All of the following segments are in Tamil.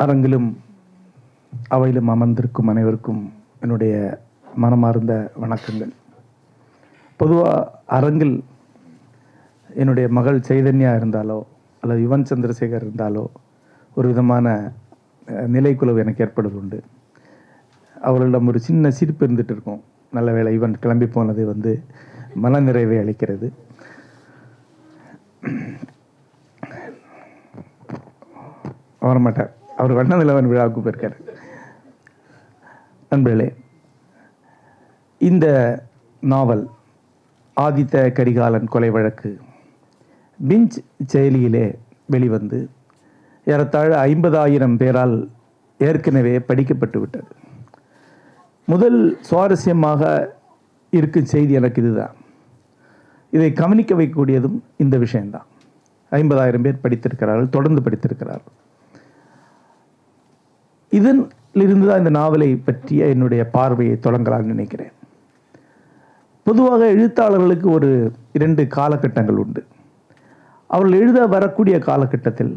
அரங்கிலும் அவையிலும் அமர்ந்திருக்கும் அனைவருக்கும் என்னுடைய மனமார்ந்த வணக்கங்கள். பொதுவாக அரங்கில் என்னுடைய மகள் சைதன்யா இருந்தாலோ அல்லது யுவன் சந்திரசேகர் இருந்தாலோ ஒரு விதமான அஹ், நிலைக்குழு எனக்கு ஏற்படுவது உண்டு அவர்களிடம் ஒரு சின்ன சிரிப்பு இருந்துட்டு இருக்கும். நல்ல வேளை இவன் கிளம்பி போனது வந்து மனநிறைவை அளிக்கிறது. வரமாட்டார். அவர் வண்ணநிலவன் விழாவுக்கு போயிருக்கார். நண்பர்களே இந்த நாவல் ஆதித்த கரிகாலன் கொலை வழக்கு பிஞ்ச் செயலியிலே வெளிவந்து ஏறத்தாழ ஐம்பதாயிரம் பேரால் ஏற்கனவே படிக்கப்பட்டு விட்டது. முதல் சுவாரஸ்யமாக இருக்கும் செய்தி எனக்கு இதுதான். இதை கவனிக்க வைக்கக்கூடியதும் இந்த விஷயம்தான். ஐம்பதாயிரம் பேர் படித்திருக்கிறார்கள் தொடர்ந்து படித்திருக்கிறார்கள். இதிலிருந்து தான் இந்த நாவலை பற்றிய என்னுடைய பார்வையை தொடங்கலாம்னு நினைக்கிறேன். பொதுவாக எழுத்தாளர்களுக்கு ஒரு இரண்டு காலகட்டங்கள் உண்டு. அவர்கள் எழுத வரக்கூடிய காலகட்டத்தில்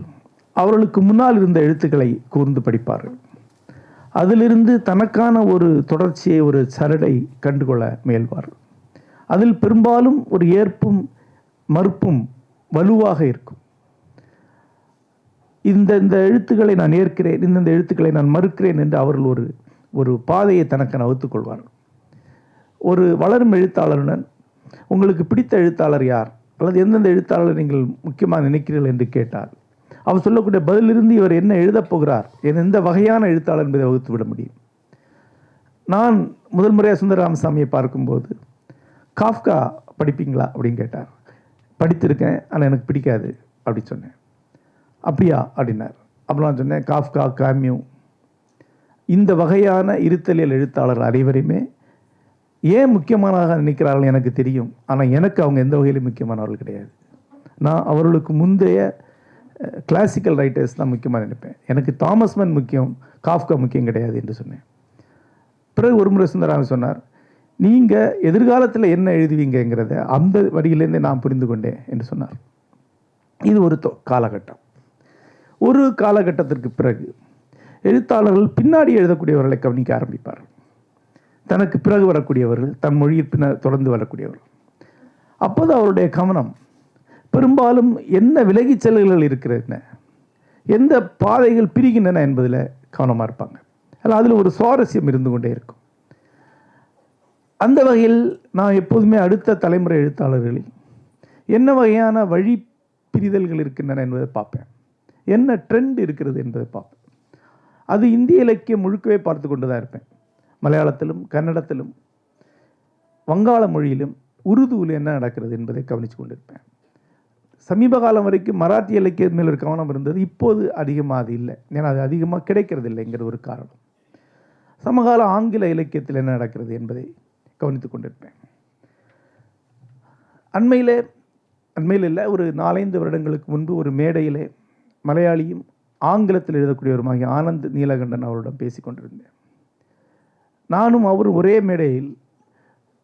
அவர்களுக்கு முன்னால் இருந்த எழுத்துக்களை கூர்ந்து படிப்பார்கள். அதிலிருந்து தனக்கான ஒரு தொடர்ச்சியை ஒரு சரடை கண்டுகொள்ள முயல்வார்கள். அதில் பெரும்பாலும் ஒரு ஏற்பும் மறுப்பும் வலுவாக இருக்கும். இந்த இந்த எழுத்துக்களை நான் ஏற்கிறேன் இந்த இந்த எழுத்துக்களை நான் மறுக்கிறேன் என்று அவர்கள் ஒரு ஒரு பாதையை தனக்கு வகுத்துக் கொள்வார்கள் ஒரு வளரும் எழுத்தாளருடன் உங்களுக்கு பிடித்த எழுத்தாளர் யார்? அல்லது எந்தெந்த எழுத்தாளர் நீங்கள் முக்கியமாக நினைக்கிறீர்கள் என்று கேட்டார். அவர் சொல்லக்கூடிய பதிலிருந்து இவர் என்ன எழுதப் போகிறார்? எந்த வகையான எழுத்தாளர் என்பதை வகுத்து விட முடியும். நான் முதல் முறையாக சுந்தரராமசாமியை பார்க்கும்போது காஃப்கா படிப்பீங்களா? அப்படின்னு கேட்டார். படித்திருக்கேன் ஆனால் எனக்கு பிடிக்காது அப்படி சொன்னேன். அப்படியா? அப்படின்னார். அப்புறம் நான் சொன்னேன் காஃப்கா காமியூ. இந்த வகையான இருத்தலியல் எழுத்தாளர் அனைவரையுமே ஏன் முக்கியமானதாக நினைக்கிறார்கள் எனக்கு தெரியும். ஆனால் எனக்கு அவங்க எந்த வகையிலும் முக்கியமானவர்கள் கிடையாது. நான் அவர்களுக்கு முந்தைய கிளாசிக்கல் ரைட்டர்ஸ் தான் முக்கியமாக நினைப்பேன். எனக்கு தாமஸ் மேன் முக்கியம் காஃப்கா முக்கியம் கிடையாது என்று சொன்னேன். பிறகு ஒரு முறை சுந்தராமன் சொன்னார் நீங்கள் எதிர்காலத்தில் என்ன எழுதுவீங்கங்கிறத அந்த வழியிலேருந்தே நான் புரிந்து கொண்டேன் என்று சொன்னார். இது ஒரு தொ- காலகட்டம். ஒரு காலகட்டத்திற்கு பிறகு எழுத்தாளர்கள் பின்னாடி எழுதக்கூடியவர்களை கவனிக்க ஆரம்பிப்பார்கள் தனக்கு பிறகு வரக்கூடியவர்கள் தன் மொழியில் பின்ன தொடர்ந்து வரக்கூடியவர்கள். அப்போது அவருடைய கவனம் பெரும்பாலும் என்ன விலகிச் செல்லுகள் இருக்கிறது எந்த பாதைகள் பிரிகின்றன என்பதில் கவனமாக இருப்பாங்க. அதில் அதில் ஒரு சுவாரஸ்யம் இருந்து கொண்டே இருக்கும். அந்த வகையில் நான் எப்போதுமே அடுத்த தலைமுறை எழுத்தாளர்களில் என்ன வகையான வழி பிரிதல்கள் இருக்கின்றன என்பதை பார்ப்பேன். என்ன ட்ரெண்ட் இருக்கிறது என்பதை பார்ப்பேன் அது இந்திய இலக்கியம் முழுக்கவே பார்த்து கொண்டு தான் இருப்பேன். மலையாளத்திலும் கன்னடத்திலும் வங்காள மொழியிலும் உருதுவில் என்ன நடக்கிறது என்பதை கவனித்து கொண்டிருப்பேன். சமீப காலம் வரைக்கும் மராத்திய இலக்கியம் மேல் ஒரு கவனம் இருந்தது. இப்போது அதிகமாக அது இல்லை. ஏன்னா அது அதிகமாக கிடைக்கிறது இல்லைங்கிற ஒரு காரணம். சமகால ஆங்கில இலக்கியத்தில் என்ன நடக்கிறது என்பதை கவனித்து கொண்டிருப்பேன். அண்மையிலே அண்மையில் இல்லை ஒரு நாலைந்து வருடங்களுக்கு முன்பு ஒரு மேடையிலே மலையாளியும் ஆங்கிலத்தில் எழுதக்கூடியவருமாகிய ஆனந்த் நீலகண்டன் அவரிடம் பேசிக் கொண்டிருந்தேன். நானும் அவரும் ஒரே மேடையில்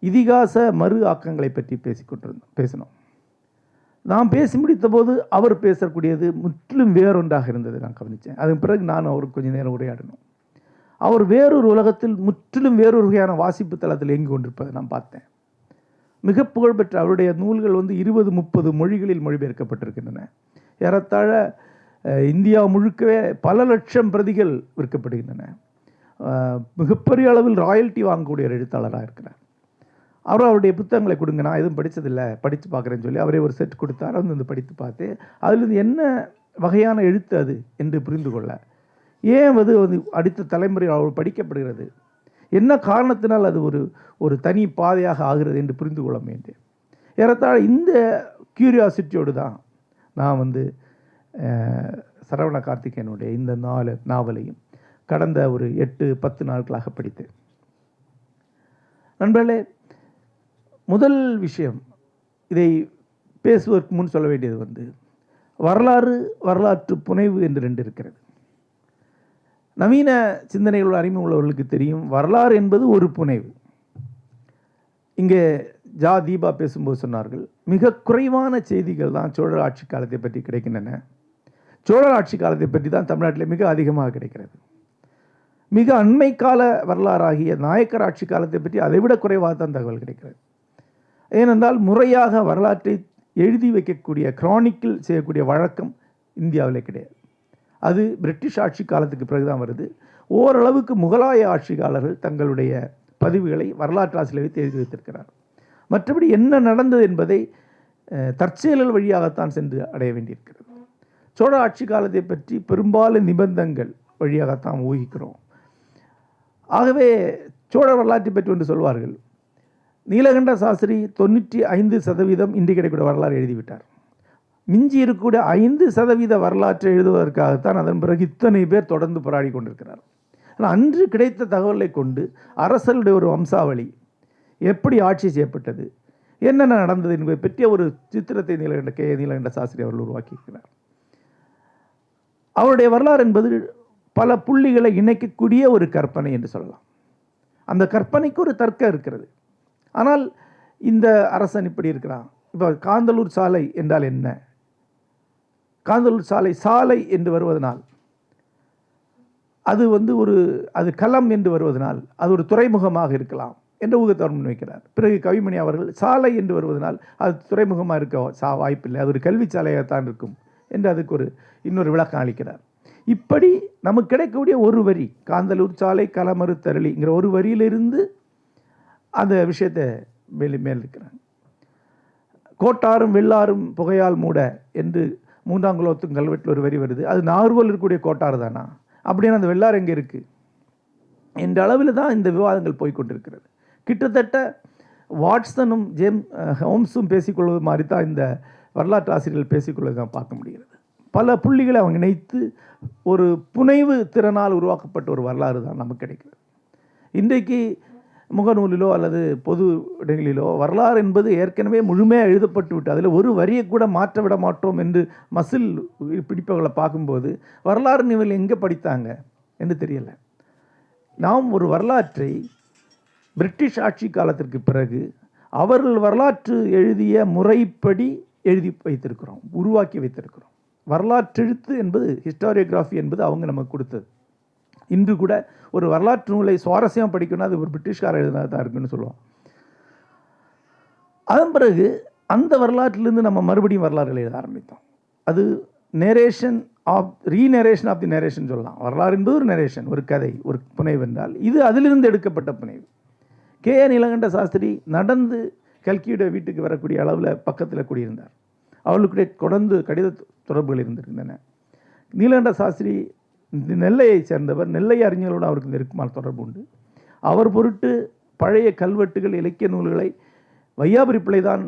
இதிகாச மறு ஆக்கங்களை பற்றி பேசிக்கொண்டிருந்தோம் பேசினோம். நான் பேசி முடித்தபோது அவர் பேசக்கூடியது முற்றிலும் வேறொன்றாக இருந்தது நான் கவனித்தேன். அதன் பிறகு நான் அவருக்கு கொஞ்சம் நேரம் உரையாடினோம். அவர் வேறொரு உலகத்தில் முற்றிலும் வேறொரு வகையான வாசிப்பு தளத்தில் இயங்கி கொண்டிருப்பதை நான் பார்த்தேன். மிக புகழ்பெற்ற அவருடைய நூல்கள் வந்து இருபது முப்பது மொழிகளில் மொழிபெயர்க்கப்பட்டிருக்கின்றன. ஏறத்தாழ இந்தியா முழுக்கவே பல லட்சம் பிரதிகள் விற்கப்படுகின்றன. மிகப்பெரிய அளவில் ராயல்ட்டி வாங்கக்கூடிய ஒரு எழுத்தாளராக இருக்கிறார். அவர் அவருடைய புத்தகங்களை கொடுங்க நான் எதுவும் படித்ததில்லை படித்து பார்க்குறேன்னு சொல்லி அவரே ஒரு செட் கொடுத்தார் வந்து வந்து படித்து பார்த்து அதிலிருந்து என்ன வகையான எழுத்து அது என்று புரிந்து கொள்ள. ஏன் அது வந்து அடுத்த தலைமுறை அவர் படிக்கப்படுகிறது? என்ன காரணத்தினால் அது ஒரு ஒரு தனி பாதையாக ஆகிறது என்று புரிந்து கொள்ள வேண்டும் ஏறத்தாழ இந்த கியூரியாசிட்டியோடு தான் நான் வந்து சரவண கார்த்திகேயனுடைய இந்த நாலு நாவலையும் கடந்த ஒரு எட்டு பத்து நாட்களாக படித்தேன். நண்பர்களே முதல் விஷயம் இதை பேசுவதற்கு முன் சொல்ல வேண்டியது வந்து வரலாறு வரலாற்று புனைவு என்று ரெண்டு இருக்கிறது. நவீன சிந்தனைகள் அறிமுகம் உள்ளவர்களுக்கு தெரியும் வரலாறு என்பது ஒரு புனைவு. இங்கே ஜா தீபா பேசும்போது சொன்னார்கள் மிக குறைவான செய்திகள் தான் சோழர் ஆட்சி காலத்தை பற்றி கிடைக்கின்றன. சோழர் ஆட்சி காலத்தை பற்றி தான் தமிழ்நாட்டில் மிக அதிகமாக கிடைக்கிறது. மிக அண்மை கால வரலாறாகிய நாயக்கர் ஆட்சி காலத்தை பற்றி அதைவிட குறைவாக தான் தகவல் கிடைக்கிறது. ஏனென்றால் முறையாக வரலாற்றை எழுதி வைக்கக்கூடிய க்ரானிக்கில் செய்யக்கூடிய வழக்கம் இந்தியாவில் கிடையாது. அது பிரிட்டிஷ் ஆட்சி காலத்துக்கு பிறகுதான் வருது. ஓரளவுக்கு முகலாய ஆட்சியாளர்கள் தங்களுடைய பதிவுகளை வரலாற்று ஆசிரியர் வைத்து எழுதி வைத்திருக்கிறார் மற்றபடி என்ன நடந்தது என்பதை தற்செயலல் தற்செயல்கள் வழியாகத்தான் சென்று அடைய வேண்டியிருக்கிறது. சோழ ஆட்சி காலத்தை பற்றி பெரும்பாலும் நிபந்தங்கள் வழியாகத்தான் ஊகிக்கிறோம். ஆகவே சோழ வரலாற்றை பற்றி ஒன்று சொல்வார்கள். நீலகண்ட சாஸ்திரி தொண்ணூற்றி ஐந்து சதவீதம் இன்று கிடைக்கூடிய வரலாறு எழுதிவிட்டார். மிஞ்சி இருக்கக்கூடிய ஐந்து சதவீத வரலாற்றை எழுதுவதற்காகத்தான் அதன் பிறகு இத்தனை பேர் தொடர்ந்து போராடி கொண்டிருக்கிறார். ஆனால் அன்று கிடைத்த தகவலை கொண்டு அரசருடைய ஒரு வம்சாவளி எப்படி ஆட்சி செய்யப்பட்டது என்னென்ன நடந்தது என்பதை பற்றிய ஒரு சித்திரத்தை நீலகண்ட கே நீலகண்ட சாஸ்திரி அவர்கள் உருவாக்கியிருக்கிறார். அவருடைய வரலாறு என்பது பல புள்ளிகளை இணைக்கக்கூடிய ஒரு கற்பனை என்று சொல்லலாம். அந்த கற்பனைக்கு ஒரு தர்க்கம் இருக்கிறது. ஆனால் இந்த அரசன் இப்படி இருக்கிறான். இப்போ காந்தலூர் சாலை என்றால் என்ன? காந்தலூர் சாலை சாலை என்று வருவதனால் அது வந்து ஒரு அது களம் என்று வருவதனால் அது ஒரு துறைமுகமாக இருக்கலாம் என்ற ஊகத்தவர் முன்வைக்கிறார். பிறகு கவிமணி அவர்கள் சாலை என்று வருவதனால் அது துறைமுகமாக இருக்க சா வாய்ப்பில்லை. அது ஒரு கல்வி சாலையாகத்தான் இருக்கும். என்று அதுக்கு ஒரு இன்னொரு விளக்கம் அளிக்கிறார். இப்படி நமக்கு கிடைக்கக்கூடிய ஒரு வரி காந்தலூர் சாலை களமறு தரளிங்கிற ஒரு வரியிலிருந்து அந்த விஷயத்தை மேல் மேல் இருக்கிறாங்க. கோட்டாரும் வெள்ளாரும் புகையால் மூட என்று மூன்றாம் குலோத்தும் கல்வெட்டில் ஒரு வரி வருது. அது நார்வல் இருக்கக்கூடிய கோட்டாறு தானா? அப்படின்னு அந்த வெள்ளார் எங்கே இருக்குது என்ற அளவில் தான் இந்த விவாதங்கள் போய்கொண்டிருக்கிறது கிட்டத்தட்ட வாட்சனும் ஜேம் ஹோம்ஸும் பேசிக்கொள்வது மாதிரி தான் இந்த வரலாற்று ஆசிரியர்கள் பேசிக்கொள்ள தான் பார்க்க முடிகிறது. பல புள்ளிகளை அவங்க இணைத்து ஒரு புனைவு திறனால் உருவாக்கப்பட்ட ஒரு வரலாறு தான் நமக்கு கிடைக்கிறது. இன்றைக்கு முகநூலிலோ அல்லது பொது இடங்களிலோ வரலாறு என்பது ஏற்கனவே முழுமையாக எழுதப்பட்டு விட்டு அதில் ஒரு வரியை கூட மாற்ற விட மாட்டோம் என்று மசில் பிடிப்பவர்களை பார்க்கும்போது வரலாறு நிவல் எங்கே படித்தாங்க என்று தெரியலை. நாம் ஒரு வரலாற்றை பிரிட்டிஷ் ஆட்சி காலத்திற்கு பிறகு அவர்கள் வரலாற்று எழுதிய முறைப்படி எழுதி வைத்திருக்கிறோம் உருவாக்கி வைத்திருக்கிறோம். வரலாற்றெழுத்து என்பது ஹிஸ்டாரியோகிராஃபி என்பது அவங்க நமக்கு கொடுத்தது. இன்று கூட ஒரு வரலாற்று நூலை சுவாரஸ்யமாக படிக்கணும்னா அது ஒரு பிரிட்டிஷ்காரர் எழுதினது தான் இருக்குன்னு சொல்லுவோம். அதன் பிறகு அந்த வரலாற்றிலிருந்து நம்ம மறுபடியும் வரலாறுகளை எழுத ஆரம்பித்தோம். அது narration of renarration of the narration சொல்லலாம். வரலாறு என்பது ஒரு நரேஷன் ஒரு கதை ஒரு புனைவு என்றால் இது அதிலிருந்து எடுக்கப்பட்ட புனைவு. கே ஏ நீலகண்ட சாஸ்திரி நடந்து கல்கியோட வீட்டுக்கு வரக்கூடிய அளவில் பக்கத்தில் குடியிருந்தார். அவர்களுக்குடைய தொடர்ந்து கடித தொடர்புகள் இருந்திருக்கின்றன. நீலகண்ட சாஸ்திரி நெல்லையை சேர்ந்தவர் நெல்லை அறிஞர்களோடு அவருக்கு நெருக்கமான தொடர்பு உண்டு. அவர் பொருட்டு பழைய கல்வெட்டுகள் இலக்கிய நூல்களை வையாபுரி பிள்ளை தான்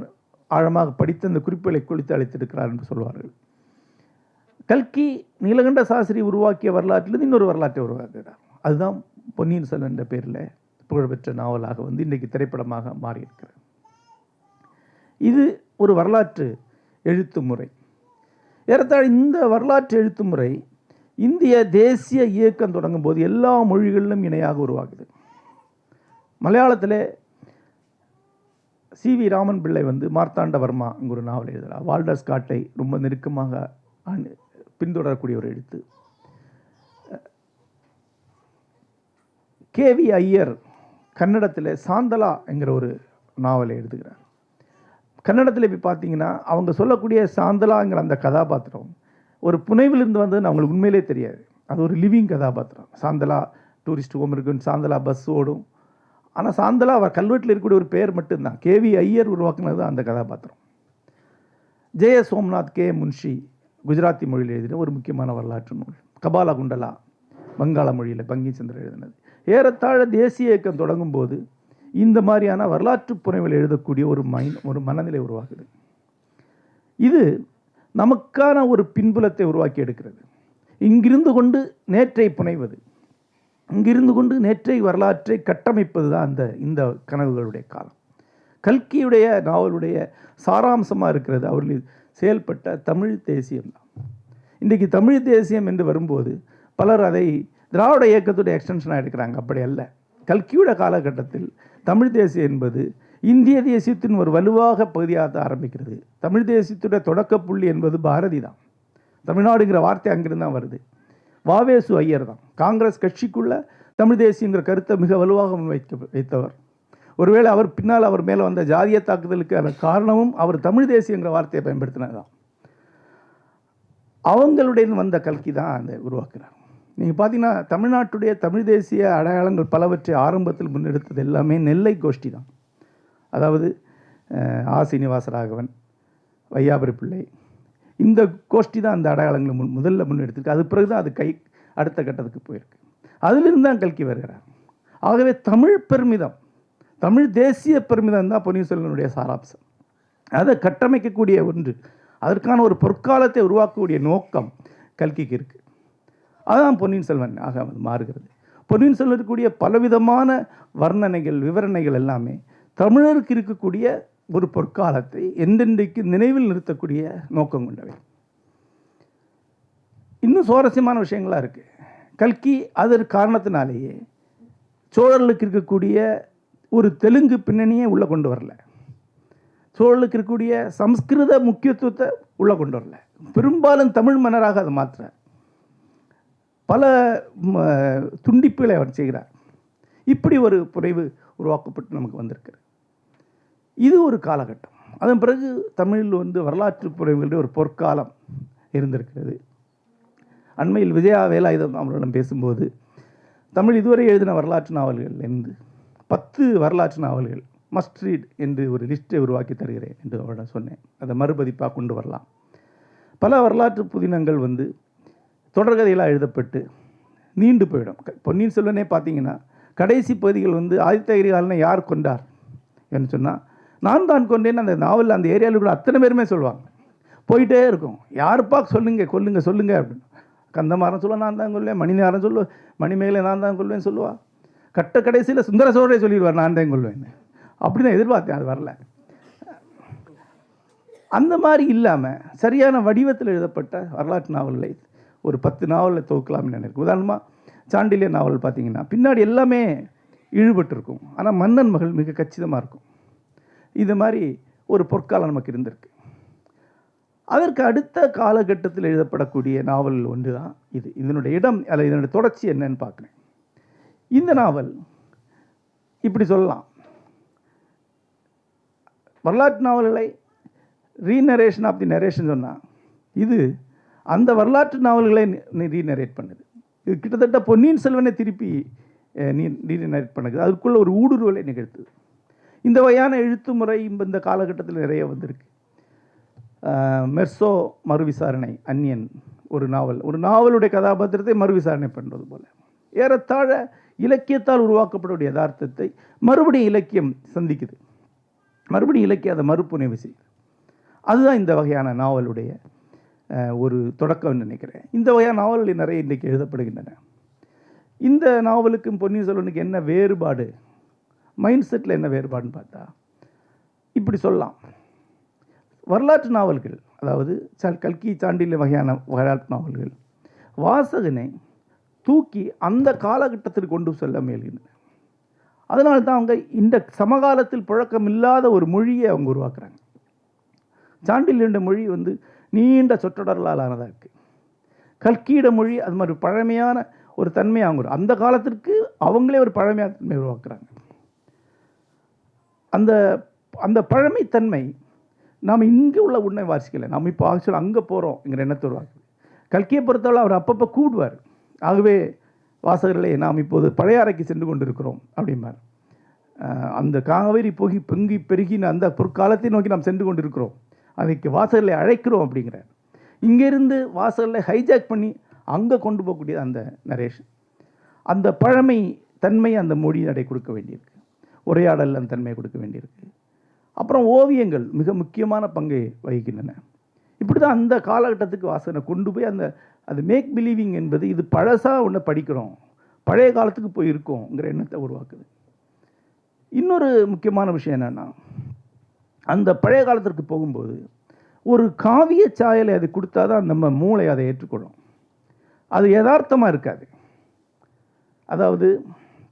ஆழமாக படித்து அந்த குறிப்புகளை குளித்து அழைத்திருக்கிறார் என்று சொல்வார்கள். கல்கி நீலகண்ட சாஸ்திரி உருவாக்கிய வரலாற்றிலிருந்து இன்னொரு வரலாற்றை உருவாக்குகிறார். அதுதான் பொன்னியின் செல்வன் என்ற பேரில் புகழ்பெற்ற நாவலாக வந்து இன்றைக்கு திரைப்படமாக மாறியிருக்கிறது. இது ஒரு வரலாற்று எழுத்து முறை ஏறத்தாழ இந்த வரலாற்று எழுத்து முறை இந்திய தேசிய இயக்கம் தொடங்கும் போது எல்லா மொழிகளிலும் இணையாக உருவாகுது. மலையாளத்தில் சி வி ராமன் பிள்ளை வந்து மார்த்தாண்டவர்மா அங்கே ஒரு நாவல் எழுதுகிறார். வால்டர் ஸ்காட்டை ரொம்ப நெருக்கமாக அணு- பின்தொடரக்கூடிய ஒரு எழுத்து. கேவி ஐயர் கன்னடத்தில் சாந்தலா என்கிற ஒரு நாவலை எழுதுகிறார். கன்னடத்தில் இப்போ பார்த்தீங்கன்னா அவங்க சொல்லக்கூடிய சாந்தலாங்கிற அந்த கதாபாத்திரம் ஒரு புனைவிலிருந்து வந்ததுன்னு அவங்களுக்கு உண்மையிலே தெரியாது. அது ஒரு லிவிங் கதாபாத்திரம். சாந்தலா டூரிஸ்ட் ஹோம் இருக்குன்னு சாந்தலா பஸ் ஓடும். ஆனால் சாந்தலா அவர் கல்வெட்டில் இருக்கக்கூடிய ஒரு பெயர் மட்டும்தான். கேவி ஐயர் உருவாக்குனது அந்த கதாபாத்திரம். ஜெய சோம்நாத் கே முன்ஷி குஜராத்தி மொழியில் எழுதின ஒரு முக்கியமான வரலாற்று நூல். கபால குண்டலா வங்காள மொழியில் பங்கிச்சந்திரன் எழுதினது. ஏறத்தாழ தேசிய இயக்கம் தொடங்கும் போது இந்த மாதிரியான வரலாற்று புனைவில் எழுதக்கூடிய ஒரு மைன் ஒரு மனநிலை உருவாகுது. இது நமக்கான ஒரு பின்புலத்தை உருவாக்கி எடுக்கிறது. இங்கிருந்து கொண்டு நேற்றை புனைவது இங்கிருந்து கொண்டு நேற்றை வரலாற்றை கட்டமைப்பது தான் அந்த இந்த கனவுகளுடைய காலம். கல்கியுடைய நாவலுடைய சாராம்சமாக இருக்கிறது. அவர்கள் செயல்பட்ட தமிழ் தேசியம் தான். இன்றைக்கு தமிழ் தேசியம் என்று வரும்போது பலர் அதை திராவிட இயக்கத்துடைய எக்ஸ்டென்ஷனாக எடுக்கிறாங்க. அப்படி அல்ல. கல்கியோட காலகட்டத்தில் தமிழ் தேசியம் என்பது இந்திய தேசியத்தின் ஒரு வலுவாக பகுதியாக ஆரம்பிக்கிறது. தமிழ் தேசியத்துடைய தொடக்க புள்ளி என்பது பாரதி தான். தமிழ்நாடுங்கிற வார்த்தை அங்கிருந்து தான் வருது. வாவேசு ஐயர் தான். காங்கிரஸ் கட்சிக்குள்ள தமிழ் தேசியங்கிற கருத்தை மிக வலுவாக முன்வைக்க வைத்தவர். ஒருவேளை அவர் பின்னால் அவர் மேலே வந்த ஜாதிய தாக்குதலுக்கான காரணமும் அவர் தமிழ் தேசியங்கிற வார்த்தையை பயன்படுத்தினது தான் அவங்களுடைய வந்த கல்கி தான் அந்த உருவாக்குறார். நீங்கள் பார்த்தீங்கன்னா தமிழ்நாட்டுடைய தமிழ் தேசிய அடையாளங்கள் பலவற்றை ஆரம்பத்தில் முன்னெடுத்தது எல்லாமே நெல்லை கோஷ்டி தான். அதாவது அஹ், ஆ சீனிவாசராகவன் வையாபுரி பிள்ளை இந்த கோஷ்டி தான் அந்த அடையாளங்களை முன் முதல்ல முன்னெடுத்திருக்கு. அது பிறகு தான் அது கை அடுத்த கட்டத்துக்கு போயிருக்கு. அதிலிருந்து தான் கல்கி வருகிறார். ஆகவே தமிழ் பெருமிதம் தமிழ் தேசிய பெருமிதம் தான் பொன்னியின் செல்வனுடைய சாராம்சம். அதை கட்டமைக்கக்கூடிய ஒன்று அதற்கான ஒரு பொற்காலத்தை உருவாக்கக்கூடிய நோக்கம் கல்கிக்கு இருக்குது அதுதான் பொன்னியின் செல்வன். ஆக மாறுகிறது. பொன்னியின் செல்வன் இருக்கக்கூடிய பலவிதமான வர்ணனைகள் விவரணைகள் எல்லாமே தமிழருக்கு இருக்கக்கூடிய ஒரு பொற்காலத்தை என்றென்றைக்கு நினைவில் நிறுத்தக்கூடிய நோக்கம் கொண்டவை. இன்னும் சுவாரஸ்யமான விஷயங்களாக இருக்குது கல்கி அதற்கு காரணத்தினாலேயே சோழர்களுக்கு இருக்கக்கூடிய ஒரு தெலுங்கு பின்னணியே உள்ளே கொண்டு வரல. சோழர்களுக்கு இருக்கக்கூடிய சம்ஸ்கிருத முக்கியத்துவத்தை உள்ளே கொண்டு வரல. பெரும்பாலும் தமிழ் மன்னராக அதை மாற்ற பல ம, துண்டிப்புகளை அவர் செய்கிறார். இப்படி ஒரு புரைவு உருவாக்கப்பட்டு நமக்கு வந்திருக்கு இது ஒரு காலகட்டம். அதன் பிறகு தமிழில் வந்து வரலாற்று புரைவுகளுடைய ஒரு பொற்காலம் இருந்திருக்கிறது. அண்மையில் விஜயா வேலாயுதம் அவர்களிடம் பேசும்போது தமிழ் இதுவரை எழுதின வரலாற்று நாவல்கள் இருந்து பத்து வரலாற்று நாவல்கள் மஸ்ட் ரீட் என்று ஒரு லிஸ்ட்டை உருவாக்கி தருகிறேன் என்று அவரிடம் சொன்னேன். அதை மறுபதிப்பாக கொண்டு வரலாம். பல வரலாற்று புதினங்கள் வந்து தொடர்கதைகளாக எழுதப்பட்டு நீண்டு போயிடும். க- பொன்னியின் செல்வனே பார்த்தீங்கன்னா கடைசி பகுதிகள் வந்து ஆதித்த கரிகாலனை யார் கொண்டார் என்று சொன்னால் நான் தான் கொண்டேன்னு அந்த நாவலில் அந்த ஏரியாவில் கூட அத்தனை பேருமே சொல்லுவாங்க. போயிட்டே இருக்கும். யாருப்பா சொல்லுங்க கொல்லுங்க சொல்லுங்க அப்படின்னு. கந்தமாறன் சொல்ல நான் தான் கொள்வேன் மணிநேரம் சொல்லு மணிமேகலை நான் தான் கொள்வேன் சொல்லுவா. கட்ட கடைசியில் சுந்தர சோழரை சொல்லிடுவார் நான் தான் கொள்வேன் அப்படி நான் எதிர்பார்த்தேன் அது வரல. அந்த மாதிரி இல்லாமல் சரியான வடிவத்தில் எழுதப்பட்ட வரலாற்று நாவல்களை ஒரு பத்து நாவலில் தொகுக்கலாம்னு நினைக்கிறேன். உதாரணமாக சாண்டிலிய நாவல் பார்த்தீங்கன்னா பின்னாடி எல்லாமே இழுபட்டிருக்கும். ஆனால் மன்னன் மகள் மிக கச்சிதமாக இருக்கும். இது மாதிரி ஒரு பொற்காலம் நமக்கு இருந்திருக்கு. அதற்கு அடுத்த காலகட்டத்தில் எழுதப்படக்கூடிய நாவல் ஒன்று தான் இது. இதனுடைய இடம் அல்ல இதனுடைய தொடர்ச்சி என்னன்னு பார்க்குறேன். இந்த நாவல் இப்படி சொல்லலாம். வரலாற்று நாவல்களை ரீநரேஷன் ஆஃப் தி நரேஷன் சொன்னால் இது அந்த வரலாற்று நாவல்களை ரீநரேட் பண்ணுது. இது கிட்டத்தட்ட பொன்னியின் செல்வனை திருப்பி நீ ரீநரேட் பண்ணுது. அதுக்குள்ளே ஒரு ஊடுருவலை நிகழ்த்துது. இந்த வகையான எழுத்து முறை இந்த காலகட்டத்தில் நிறைய வந்திருக்கு. மெர்சோ மறுவிசாரணை அன்னியன் ஒரு நாவல். ஒரு நாவலுடைய கதாபாத்திரத்தை மறுவிசாரணை பண்ணுறது போல். ஏறத்தாழ இலக்கியத்தால் உருவாக்கப்படக்கூடிய யதார்த்தத்தை மறுபடியும் இலக்கியம் சந்திக்குது. மறுபடியும் இலக்கியம் அதை மறுப்புனைவு செய்யுது. அதுதான் இந்த வகையான நாவலுடைய ஒரு தொடக்கம் நினைக்கிறேன். இந்த வகையான நாவல்கள் நிறைய இன்றைக்கு எழுதப்படுகின்றன. இந்த நாவலுக்கும் பொன்னியின் செல்வனுக்கு என்ன வேறுபாடு? மைண்ட் செட்டில் என்ன வேறுபாடுன்னு பார்த்தா இப்படி சொல்லலாம். வரலாற்று நாவல்கள் அதாவது ச- கல்கி சாண்டில வகையான வரலாற்று நாவல்கள் வாசகனை தூக்கி அந்த காலகட்டத்திற்கு கொண்டு செல்ல முயல்கின்றன. அதனால தான் அவங்க இந்த சமகாலத்தில் புழக்கம் இல்லாத ஒரு மொழியை அவங்க உருவாக்குறாங்க. சாண்டில்யனுடைய மொழி வந்து நீண்ட சொற்றொடர்களால் ஆனதாக இருக்குது கல்கியிட மொழி அது மாதிரி பழமையான ஒரு தன்மையை அவங்க அந்த காலத்திற்கு அவங்களே ஒரு பழமையான தன்மை உருவாக்குறாங்க. அந்த அந்த பழமைத்தன்மை நாம் இங்கே உள்ள உண்மை வாசிக்கலை. நாம் இப்போ ஆக்சுவலாக அங்கே போகிறோங்கிற எண்ணத்தை உருவாக்குது. கல்கியை பொறுத்தவரை அவர் அப்பப்போ கூடுவார். ஆகவே வாசகர்களே நாம் இப்போது பழைய அறைக்கு சென்று கொண்டிருக்கிறோம் அப்படிம்பார். அந்த காவேரி போகி பொங்கி பெருகின அந்த பொற்காலத்தை நோக்கி நாம் சென்று கொண்டிருக்கிறோம். அன்றைக்கு வாசகர்களை அழைக்கிறோம் அப்படிங்கிறார். இங்கேருந்து வாசலில் ஹைஜாக் பண்ணி அங்கே கொண்டு போகக்கூடிய அந்த நரேஷன் அந்த பழமை தன்மை அந்த மொழி நடை கொடுக்க வேண்டியிருக்கு. உரையாடல் அந்த தன்மையை கொடுக்க வேண்டியிருக்கு. அப்புறம் ஓவியங்கள் மிக முக்கியமான பங்கை வகிக்கின்றன. இப்படி தான் அந்த காலகட்டத்துக்கு வாசனை கொண்டு போய் அந்த அது மேக் பிலீவிங் என்பது இது பழசாக ஒன்று படிக்கிறோம். பழைய காலத்துக்கு போய் இருக்கோங்கிற எண்ணத்தை உருவாக்குது. இன்னொரு முக்கியமான விஷயம் என்னென்னா அந்த பழைய காலத்திற்கு போகும்போது ஒரு காவிய சாயலை அது கொடுத்தா தான் நம்ம மூளை அதை ஏற்றுக்கொள்ளும். அது யதார்த்தமாக இருக்காது. அதாவது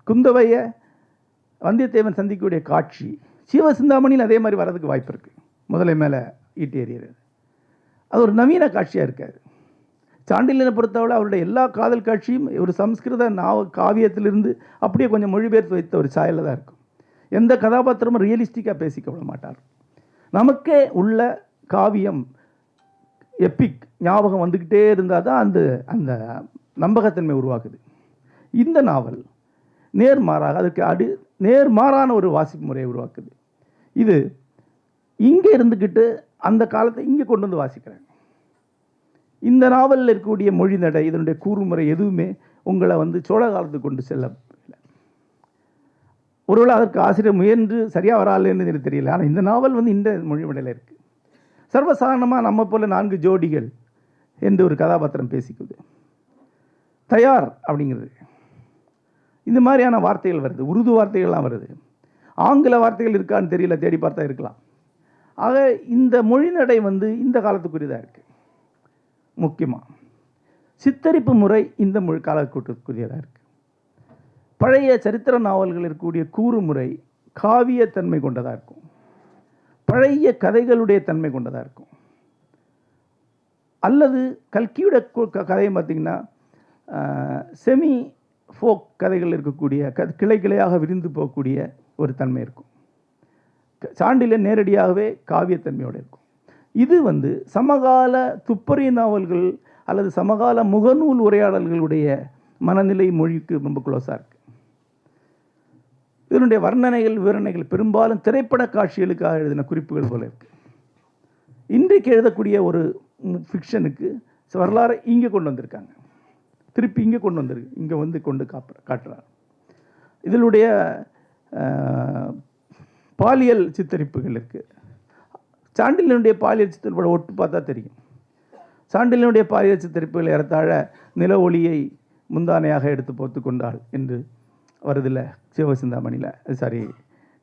குந்தவைய வந்தியத்தேவன் சந்திக்கக்கூடிய காட்சி சிவசிந்தாமணியில் அதே மாதிரி வர்றதுக்கு வாய்ப்பு இருக்குது முதலை மேலே ஈட்டி எறிகிறது. அது ஒரு நவீன காட்சியாக இருக்காது. சாண்டிலியனை பொறுத்தவரை அவருடைய எல்லா காதல் காட்சியும் ஒரு சம்ஸ்கிருத நாவ காவியத்திலிருந்து அப்படியே கொஞ்சம் மொழிபெயர்த்து வைத்த ஒரு சாயலில் தான் இருக்கும். எந்த கதாபாத்திரமும் ரியலிஸ்டிக்காக பேசிக்க விட மாட்டார். நமக்கே உள்ள காவியம் எப்பிக் ஞாபகம் வந்துக்கிட்டே இருந்தால் தான் அந்த அந்த நம்பகத்தன்மை உருவாக்குது இந்த நாவல் நேர்மாறாக அதுக்கு அடி நேர்மாறான ஒரு வாசிப்பு முறையை உருவாக்குது. இது இங்கே இருந்துக்கிட்டு அந்த காலத்தை இங்கே கொண்டு வந்து வாசிக்கிறாங்க. இந்த நாவலில் இருக்கக்கூடிய மொழி நடை இதனுடைய கூறுமுறை எதுவுமே உங்களை வந்து சோழ காலத்துக்கு கொண்டு செல்ல ஒருவேளை அதற்கு ஆசிரியர் முயன்று சரியாக வராதுன்னு எனக்கு தெரியல. ஆனால் இந்த நாவல் வந்து இந்த மொழி நடையில் இருக்குது சர்வசாதாரணமாக நம்ம போல் நான்கு ஜோடிகள் என்று ஒரு கதாபாத்திரம் பேசிக்குது. தயார் அப்படிங்கிறது. இந்த மாதிரியான வார்த்தைகள் வருது. உருது வார்த்தைகள்லாம் வருது. ஆங்கில வார்த்தைகள் இருக்கான்னு தெரியல தேடி பார்த்தா இருக்கலாம். ஆக இந்த மொழிநடை வந்து இந்த காலத்துக்குரியதாக இருக்குது முக்கியமாக சித்தரிப்பு முறை இந்த மொழி காலக்கூட்டத்துக்குரியதாக இருக்குது பழைய சரித்திர நாவல்கள் இருக்கக்கூடிய கூறுமுறை காவியத்தன்மை கொண்டதாக இருக்கும். பழைய கதைகளுடைய தன்மை கொண்டதாக இருக்கும். அல்லது கல்கியோட கதையை பார்த்திங்கன்னா செமி ஃபோக் கதைகள் இருக்கக்கூடிய க கிளை கிளையாக விரிந்து போகக்கூடிய ஒரு தன்மை இருக்கும். சாண்டில நேரடியாகவே காவியத்தன்மையோடு இருக்கும். இது வந்து சமகால துப்பறி நாவல்கள் அல்லது சமகால முகநூல் உரையாடல்களுடைய மனநிலை மொழிக்கு ரொம்ப க்ளோஸாக இருக்குது இதனுடைய வர்ணனைகள் விவரணைகள் பெரும்பாலும் திரைப்பட காட்சிகளுக்காக எழுதின குறிப்புகள் போல இருக்கு. இன்றைக்கு எழுதக்கூடிய ஒரு ஃபிக்ஷனுக்கு வரலாறை இங்கே கொண்டு வந்திருக்காங்க. திருப்பி இங்கே கொண்டு வந்திருக்கு இங்கே வந்து கொண்டு காப்ப காட்டுறார் இதனுடைய பாலியல் சித்தரிப்புகள் இருக்குது சாண்டிலினுடைய பாலியல் சித்தரிப்போட ஒட்டு பார்த்தா தெரியும். சாண்டிலினுடைய பாலியல் சித்தரிப்புகள் ஏறத்தாழ நில ஒளியை முந்தானையாக எடுத்து போத்து கொண்டாள் என்று வருதில்ல சிவசிந்தாமணியில் சாரி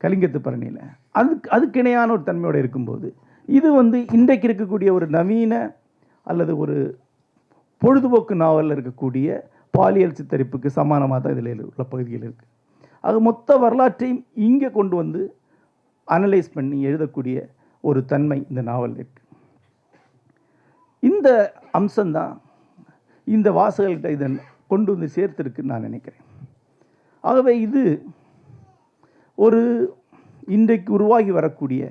கலிங்கத்து பரணியில். அதுக்கு அதுக்கு இணையான ஒரு தன்மையோடு இருக்கும்போது இது வந்து இன்றைக்கு இருக்கக்கூடிய ஒரு நவீன அல்லது ஒரு பொழுதுபோக்கு நாவலில் இருக்கக்கூடிய பாலியல் சித்தரிப்புக்கு சமானமாக தான் இதில் உள்ள பகுதிகள் இருக்குது அது மொத்த வரலாற்றையும் இங்கே கொண்டு வந்து அனலைஸ் பண்ணி எழுதக்கூடிய ஒரு தன்மை இந்த நாவல் இருக்கு. இந்த அம்சம்தான் இந்த வாசகர்கிட்ட இதை கொண்டு வந்து சேர்த்துருக்குன்னு நான் நினைக்கிறேன். ஆகவே இது ஒரு இன்றைக்கு உருவாகி வரக்கூடிய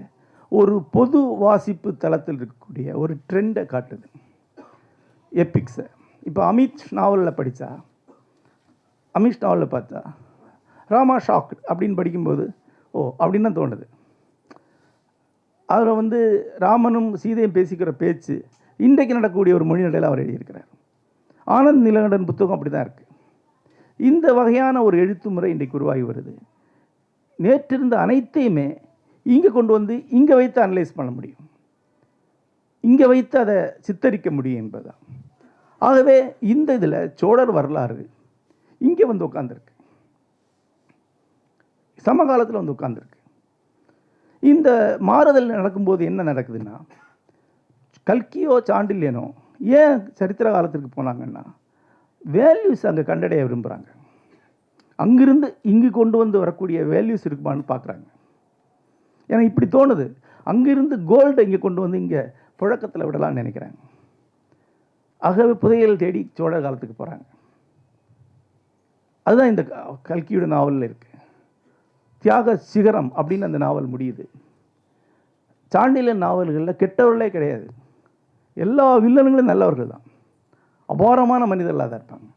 ஒரு பொது வாசிப்பு தளத்தில் இருக்கக்கூடிய ஒரு ட்ரெண்டை காட்டுது. எப்பிக்ஸை இப்போ அமித் நாவலில் படித்தா அமித் நாவலில் பார்த்தா? ராமா ஷாக் அப்படின்னு படிக்கும்போது ஓ அப்படின்னு தான் தோணுது. அதில் வந்து ராமனும் சீதையும் பேசிக்கிற பேச்சு இன்றைக்கு நடக்கக்கூடிய ஒரு மொழி நடையில் அவர் எழுதியிருக்கிறார். ஆனந்த் நிலகண்டன் புத்தகம் அப்படி தான் இருக்குது இந்த வகையான ஒரு எழுத்து முறை இன்றைக்கு உருவாகி வருது. நேற்றிருந்த அனைத்தையுமே இங்கே கொண்டு வந்து இங்கே வைத்து அனலைஸ் பண்ண முடியும். இங்கே வைத்து அதை சித்தரிக்க முடியும் என்பதுதான். ஆகவே இந்த இதில் சோழர் வரலாறு இங்கே வந்து உட்காந்துருக்கு சமகாலத்தில் வந்து உட்காந்துருக்கு இந்த மாறுதல் நடக்கும்போது என்ன நடக்குதுன்னா கல்கியோ சாண்டில்யனோ ஏன் சரித்திர காலத்திற்கு போனாங்கன்னா வேல்யூஸ் அங்கே கண்டடைய விரும்புகிறாங்க அங்கிருந்து இங்கு கொண்டு வந்து வரக்கூடிய வேல்யூஸ் இருக்குமான்னு பார்க்குறாங்க எனக்கு இப்படி தோணுது. அங்கிருந்து கோல்டு இங்கே கொண்டு வந்து இங்கே புழக்கத்தில் விடலாம்னு நினைக்கிறாங்க. ஆகவே புதையல் தேடி சோழ காலத்துக்கு போகிறாங்க அதுதான் இந்த க- கல்கியோட நாவலில் இருக்குது தியாக சிகரம் அப்படின்னு அந்த நாவல் முடியுது. சாண்டில நாவல்களில் கெட்டவர்களே கிடையாது. எல்லா வில்லன்களும் நல்லவர்கள் தான் அபாரமான மனிதர்களாக தான் இருப்பாங்க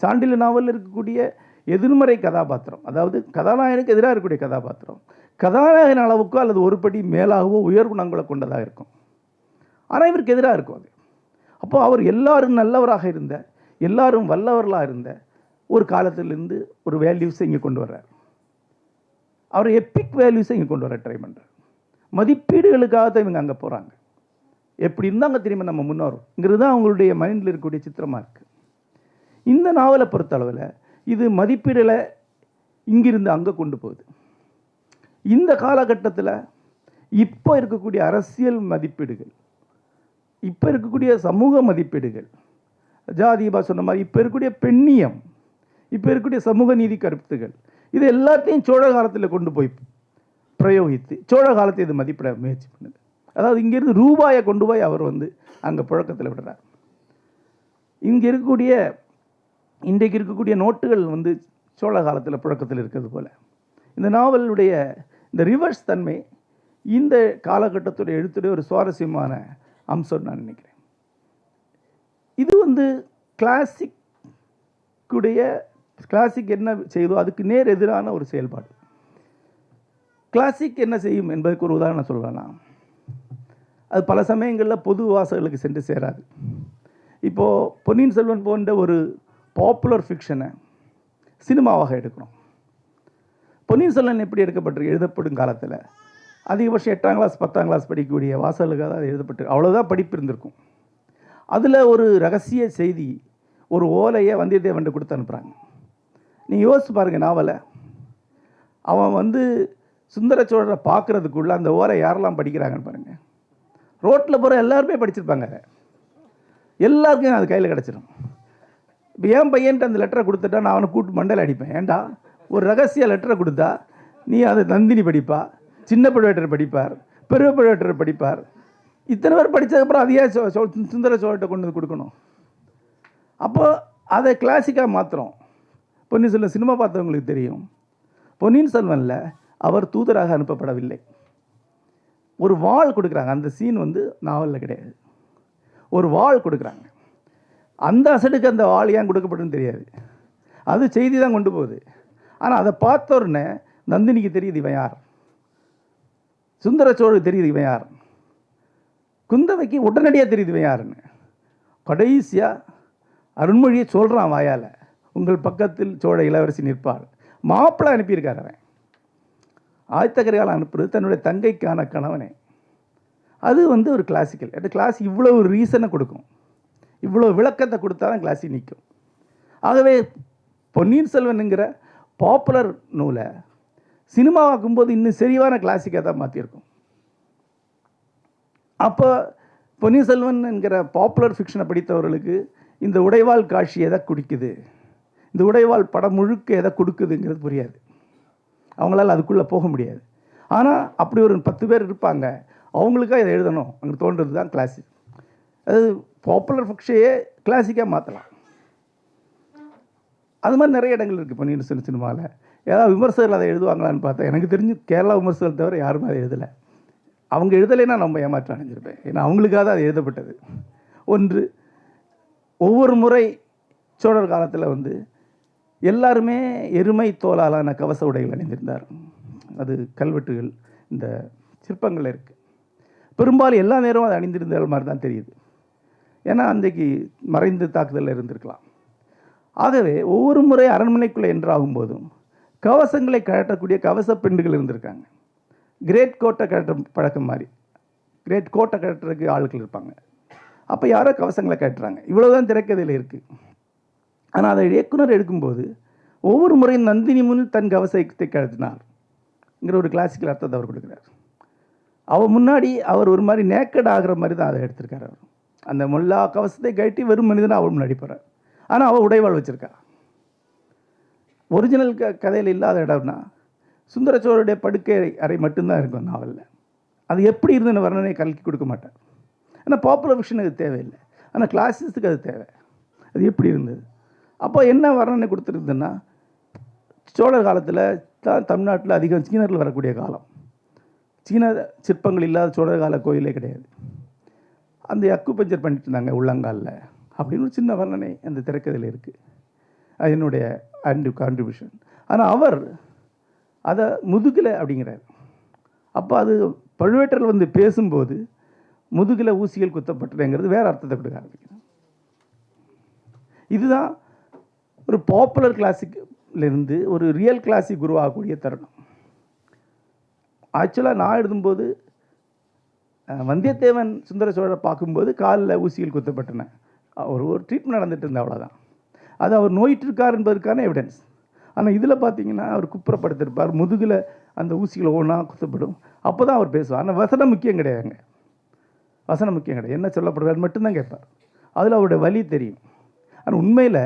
சாண்டில் நாவலில் இருக்கக்கூடிய எதிர்மறை கதாபாத்திரம் அதாவது கதாநாயகனுக்கு எதிராக இருக்கக்கூடிய கதாபாத்திரம் கதாநாயகன் அளவுக்கோ அல்லது ஒரு படி மேலாகவோ உயர் குணங்களை கொண்டதாக இருக்கும். ஆனால் இவருக்கு எதிராக இருக்கும் அது. அப்போ அவர் எல்லாரும் நல்லவராக இருந்த எல்லாரும் வல்லவர்களாக இருந்த ஒரு காலத்திலிருந்து ஒரு வேல்யூஸை இங்கே கொண்டு வர்றார். அவர் எப்பிக் வேல்யூஸை இங்கே கொண்டு வர ட்ரை பண்ணுறார் மதிப்பீடுகளுக்காக தான் இவங்க அங்கே போகிறாங்க எப்படி இருந்தாங்க திரும்ப நம்ம முன்னோரும் தான் அவங்களுடைய மைண்டில் இருக்கக்கூடிய சித்திரமாக இருக்குது இந்த நாவலை பொறுத்தளவில் இது மதிப்பீடுகளை இங்கிருந்து அங்கே கொண்டு போகுது. இந்த காலகட்டத்தில் இப்போ இருக்கக்கூடிய அரசியல் மதிப்பீடுகள் இப்போ இருக்கக்கூடிய சமூக மதிப்பீடுகள் ஜாதிபா சொன்ன மாதிரி இப்போ இருக்கக்கூடிய பெண்ணியம் இப்போ இருக்கக்கூடிய சமூக நீதி கருத்துகள் இது எல்லாத்தையும் சோழ காலத்தில் கொண்டு போய் பிரயோகித்து சோழ காலத்தை இது மதிப்பிட முயற்சி பண்ணுது. அதாவது இங்கேருந்து ரூபாயை கொண்டு போய் அவர் வந்து அங்கே புழக்கத்தில் விடுறார். இங்கே இருக்கக்கூடிய இன்றைக்கு இருக்கக்கூடிய நோட்டுகள் வந்து சோழ காலத்தில் புழக்கத்தில் இருக்கிறது போல். இந்த நாவலுடைய இந்த ரிவர்ஸ் தன்மை இந்த காலகட்டத்துடைய எழுத்துடைய ஒரு சுவாரஸ்யமான அம்சம் நான் நினைக்கிறேன். இது வந்து கிளாசிக்குடைய கிளாசிக் என்ன செய்தோ அதுக்கு நேர் எதிரான ஒரு செயல்பாடு. கிளாசிக் என்ன செய்யும் என்பதற்கு ஒரு உதாரணம் சொல்லலாம். அது பல சமயங்களில் பொது வாசகர்களுக்கு சென்று சேராது. இப்போது பொன்னியின் செல்வன் போன்ற ஒரு பாப்புலர் ஃபிக்ஷனை சினிமாவாக எடுக்கணும் பொன்னியின் செல்வன் எப்படி எடுக்கப்பட்டிருக்கு? எழுதப்படும் காலத்தில். அதிகபட்சம் எட்டாம் கிளாஸ் பத்தாம் கிளாஸ் படிக்கக்கூடிய வாசகர்களுக்காக தான் அது எழுதப்பட்டு அவ்வளோதான் படிப்பு இருந்திருக்கும். அதில் ஒரு ரகசிய செய்தி ஒரு ஓலையை வந்தியத்தேவன் கொடுத்து அனுப்புகிறாங்க நீங்கள் யோசிச்சு பாருங்கள் நாவலை. அவன் வந்து சுந்தர சோழரை பார்க்குறதுக்குள்ள அந்த ஓலை யாரெல்லாம் படிக்கிறாங்கன்னு பாருங்கள் ரோட்டில் போகிற எல்லாருமே படிச்சிருப்பாங்க. எல்லாருக்கும் அது கையில் கிடச்சிரும். இப்போ என் பையன்ட்டு அந்த லெட்டரை கொடுத்துட்டா நான் அவனை கூட்டு மண்டையில் அடிப்பேன். ஏன்டா ஒரு ரகசிய லெட்டரை கொடுத்தா நீ அதை நந்தினி படிப்பா சின்ன பழுவேட்டர் படிப்பார் பெரிய பழுவேட்டர் படிப்பார். இத்தனை பேர் படித்ததுக்கப்புறம் அதையே சோ- சோ- சுந்தர சோழர்கிட்ட கொண்டு வந்து கொடுக்கணும். அப்போ அதை கிளாசிக்காக மாற்றுறோம் பொன்னியின் செல்வன் சினிமா பார்த்தவங்களுக்கு தெரியும். பொன்னியின் செல்வனில் அவர் தூதராக அனுப்பப்படவில்லை. ஒரு வாள் கொடுக்குறாங்க. அந்த சீன் வந்து நாவலில் கிடையாது. ஒரு வாள் கொடுக்குறாங்க. அந்த அசடுக்கு அந்த வாள் ஏன் கொடுக்கப்பட்டுன்னு தெரியாது. அது செய்தி தான் கொண்டு போகுது. ஆனால் அதை பார்த்தோடனே நந்தினிக்கு தெரியுது இவன் யார். சுந்தர தெரியுது இவன் யார். குந்தவைக்கு உடனடியாக தெரியுது இவன் யாருன்னு. கடைசியாக அருண்மொழியை சொல்கிறான் வாயால். உங்கள் பக்கத்தில் சோழ இளவரசி நிற்பாள். மாப்பிள்ளை அனுப்பியிருக்காரு அவன். ஆதித்தகரிகால் அனுப்புறது தன்னுடைய தங்கைக்கான கணவனே. அது வந்து ஒரு கிளாசிக்கல் அந்த கிளாஸ் இவ்வளோ ரீசனை கொடுக்கும். இவ்வளோ விளக்கத்தை கொடுத்தா தான் கிளாஸி நிற்கும் ஆகவே பொன்னியின் செல்வனுங்கிற பாப்புலர் நூலை சினிமாவாக்கும்போது இன்னும் சரிவான கிளாசிக்காக தான் மாற்றிருக்கும் அப்போ பொன்னியின் செல்வன் என்கிற பாப்புலர் ஃபிக்ஷனை படித்தவர்களுக்கு இந்த உடைவாள் காட்சி எதை குடிக்குது? இந்த உடைவாள் படம் முழுக்க எதை கொடுக்குதுங்கிறது புரியாது. அவங்களால அதுக்குள்ளே போக முடியாது. ஆனால் அப்படி ஒரு பத்து பேர் இருப்பாங்க. அவங்களுக்காக இதை எழுதணும். அங்கே தோன்றது தான் கிளாசிக் அது பாப்புலர் ஃபிக்ஷையே கிளாசிக்காக மாற்றலாம் அது மாதிரி நிறைய இடங்கள் இருக்குது பொன்னியின் சின்ன சினிமாவில் ஏதாவது விமர்சகர்கள் அதை எழுதுவாங்களான்னு பார்த்தா எனக்கு தெரிஞ்சு கேரளா விமர்சகர்கள் தவிர யாருமே அதை எழுதலை. அவங்க எழுதலைன்னா நம்ம ஏமாற்றம் அடைஞ்சிருப்பேன். ஏன்னா அவங்களுக்காக தான் அது எழுதப்பட்டது. ஒன்று ஒவ்வொரு முறை சோழர் காலத்தில் வந்து எல்லாருமே எருமை தோலாலான கவச உடைகள் அணிந்திருந்தார். அது கல்வெட்டுகள் இந்த சிற்பங்கள் இருக்குது பெரும்பாலும் எல்லா நேரமும் அது அணிந்திருந்த மாதிரி தான் தெரியுது. ஏன்னா அன்றைக்கு மறைந்து தாக்குதலில் இருந்திருக்கலாம். ஆகவே ஒவ்வொரு முறை அரண்மனைக்குள்ளே என்றாகும் போதும் கவசங்களை கழட்டக்கூடிய கவச பெண்டுகள் இருந்திருக்காங்க. கிரேட் கோட்டை கழட்ட பழக்கம் மாதிரி. கிரேட் கோட்டை கழட்டுறதுக்கு ஆட்கள் இருப்பாங்க. அப்போ யாரோ கவசங்களை கட்டுறாங்க இவ்வளோதான் திரைக்கதையில் இருக்குது ஆனால் அதை இயக்குனர் எடுக்கும்போது ஒவ்வொரு முறையும் நந்தினி முன் தன் கவசத்தை கழுத்தினார்ங்கிற ஒரு கிளாசிக்கல் அர்த்தத்தை அவர் கொடுக்குறார். அவர் முன்னாடி அவர் ஒரு மாதிரி நேக்கட் ஆகிற மாதிரி தான் அதை எடுத்திருக்காரு அவர். அந்த முல்லா கவசத்தை கழட்டி வெறும் மனிதனாக அவள் முன்னாடி போகிறார் ஆனால் அவள் உடைவாள் வச்சுருக்கா. ஒரிஜினல் க கதையில் இல்லாத இடம்னா சுந்தர சோழருடைய படுக்கை அறை மட்டும்தான் இருக்கும் நாவலில். அது எப்படி இருந்துன்னு வர்ணனை கலக்கி கொடுக்க மாட்டார். ஆனால் பாப்புலர் ஃபிக்ஷன் அது தேவையில்லை. ஆனால் கிளாசிஸுக்கு அது தேவை. அது எப்படி இருந்தது? அப்போ என்ன வர்ணனை கொடுத்துருக்குதுன்னா சோழர் காலத்தில் தான் தமிழ்நாட்டில் அதிகம் சீனர்கள் வரக்கூடிய காலம். சீன சிற்பங்கள் இல்லாத சோழர் கால கோயிலே கிடையாது. அந்த அக்கு பஞ்சர் பண்ணிட்டு இருந்தாங்க உள்ளங்காலில். அப்படின்னு ஒரு சின்ன வர்ணனை அந்த திரைக்கதையில் இருக்குது அது என்னுடைய அண்டு கான்ட்ரிபியூஷன் ஆனால் அவர் அதை முதுகில் அப்படிங்கிறார். அப்போ அது பழுவேட்டரில் வந்து பேசும்போது முதுகில் ஊசிகள் குத்தப்பட்டதுங்கிறது வேறு அர்த்தத்தை கொடுக்க ஆரம்பிக்கிறது இதுதான் ஒரு பாப்புலர் கிளாசிக்லேருந்து ஒரு ரியல் கிளாசிக் உருவாகக்கூடிய தருணம். ஆக்சுவலாக நான் எழுதும்போது வந்தியத்தேவன் சுந்தர சோழரை பார்க்கும்போது காலில் ஊசியில் குத்தப்பட்டன. ஒரு ஒரு ட்ரீட்மெண்ட் நடந்துட்டு இருந்தது அவ்வளோதான் அது அவர் நோயிட்டு இருக்கார் என்பதற்கான எவிடன்ஸ் ஆனால் இதில் பார்த்தீங்கன்னா அவர் குப்புறப்படுத்திருப்பார். முதுகில் அந்த ஊசிகள் ஒவ்வொன்றா குத்தப்படும். அப்போ தான் அவர் பேசுவார். ஆனால் வசனம் முக்கியம் கிடையாதுங்க. வசனம் முக்கியம் கிடையாது. என்ன சொல்லப்படுறாரு மட்டும்தான் கேட்பார். அதில் அவருடைய வழி தெரியும். ஆனால் உண்மையில்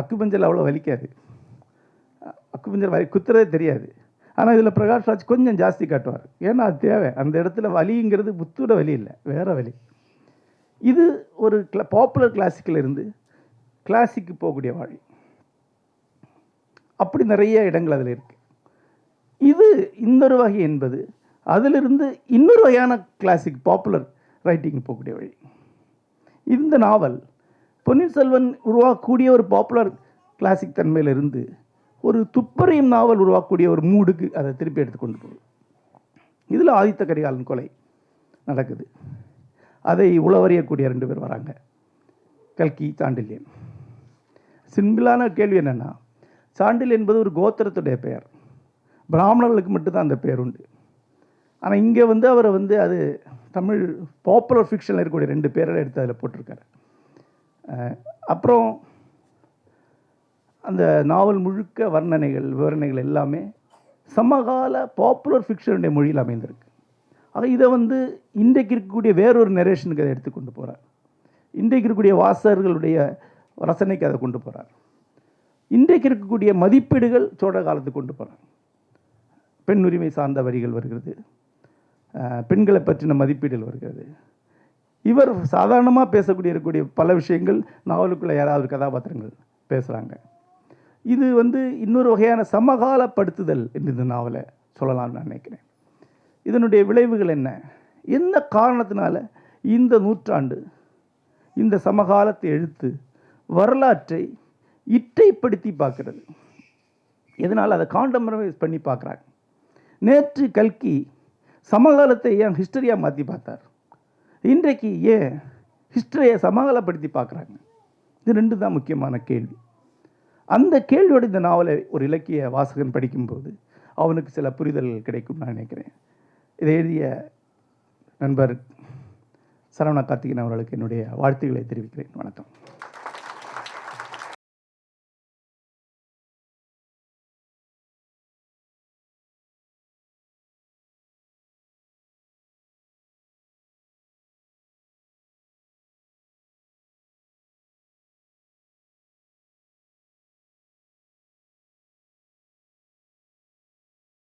அக்குபஞ்சல் அவ்வளோ வலிக்காது. அக்குபஞ்சல் வலி குத்துறதே தெரியாது. ஆனால் இதில் பிரகாஷ் ராஜ் கொஞ்சம் ஜாஸ்தி காட்டுவார். ஏன்னா அது தேவை. அந்த இடத்துல வலிங்கிறது புத்தோட வலி இல்லை. வேறு வலி. இது ஒரு கிள பாப்புலர் கிளாசிக்கில் இருந்து கிளாசிக்கு போகக்கூடிய வழி. அப்படி நிறைய இடங்கள் அதில் இருக்குது இது இன்னொரு வகை என்பது அதிலிருந்து இன்னொரு வகையான கிளாசிக் பாப்புலர் ரைட்டிங் போகக்கூடிய வழி. இந்த நாவல் பொன்னியின் செல்வன் உருவாக்கக்கூடிய ஒரு பாப்புலர் கிளாசிக் தன்மையிலிருந்து ஒரு துப்பறியும் நாவல் உருவாக்கக்கூடிய ஒரு மூடுக்கு அதை திருப்பி எடுத்து கொண்டு போகுது. இதில் ஆதித்த கரிகாலன் கொலை நடக்குது. அதை உளவறியக்கூடிய ரெண்டு பேர் வராங்க. கல்கி சாண்டில்யன். சிம்பிளான கேள்வி என்னென்னா சாண்டில் என்பது ஒரு கோத்திரத்துடைய பெயர். பிராமணர்களுக்கு மட்டும்தான் அந்த பெயர் உண்டு. ஆனால் இங்கே வந்து அவரை வந்து அது தமிழ் பாப்புலர் ஃபிக்ஷனில் இருக்கக்கூடிய ரெண்டு பேரில் எடுத்து அதில் போட்டிருக்காரு. அப்புறம் அந்த நாவல் முழுக்க வர்ணனைகள் விவரணைகள் எல்லாமே சமகால பாப்புலர் ஃபிக்ஷனுடைய மொழியில் அமைந்திருக்கு. ஆக இதை வந்து இன்றைக்கு இருக்கக்கூடிய வேறொரு நெரேஷனுக்கு அதை எடுத்துக்கொண்டு போகிறார் இன்றைக்கு இருக்கக்கூடிய வாசகர்களுடைய ரசனைக்கு அதை கொண்டு போகிறார் இன்றைக்கு இருக்கக்கூடிய மதிப்பீடுகள் சோழ காலத்துக்கு கொண்டு போகிறார் பெண் உரிமை சார்ந்த வரிகள் வருகிறது. பெண்களை பற்றின மதிப்பீடுகள் வருகிறது. இவர் சாதாரணமாக பேசக்கூடிய இருக்கக்கூடிய பல விஷயங்கள் நாவலுக்குள்ளே யாராவது கதாபாத்திரங்கள் பேசுகிறாங்க இது வந்து இன்னொரு வகையான சமகாலப்படுத்துதல் என்று இந்த நாவலை சொல்லலாம்னு நான் நினைக்கிறேன். இதனுடைய விளைவுகள் என்ன? என்ன காரணத்தினால இந்த நூற்றாண்டு இந்த சமகாலத்தை எழுத்து வரலாற்றை இட்டைப்படுத்தி பார்க்கிறது? இதனால் அதை காண்டமரவைஸ் பண்ணி பார்க்குறாங்க? நேற்று கல்கி சமகாலத்தை ஏன் ஹிஸ்டரியாக மாற்றி பார்த்தார்? இன்றைக்கு ஏன் ஹிஸ்டரியை சமாதானப்படுத்தி பார்க்குறாங்க? இது ரெண்டு தான் முக்கியமான கேள்வி. அந்த கேள்வியோடு இந்த நாவலை ஒரு இலக்கிய வாசகன் படிக்கும்போது அவனுக்கு சில புரிதல்கள் கிடைக்கும் நான் நினைக்கிறேன். இதை எழுதிய நண்பர் சரவண கார்த்திகன் அவர்களுக்கு என்னுடைய வாழ்த்துக்களை தெரிவிக்கிறேன். வணக்கம்.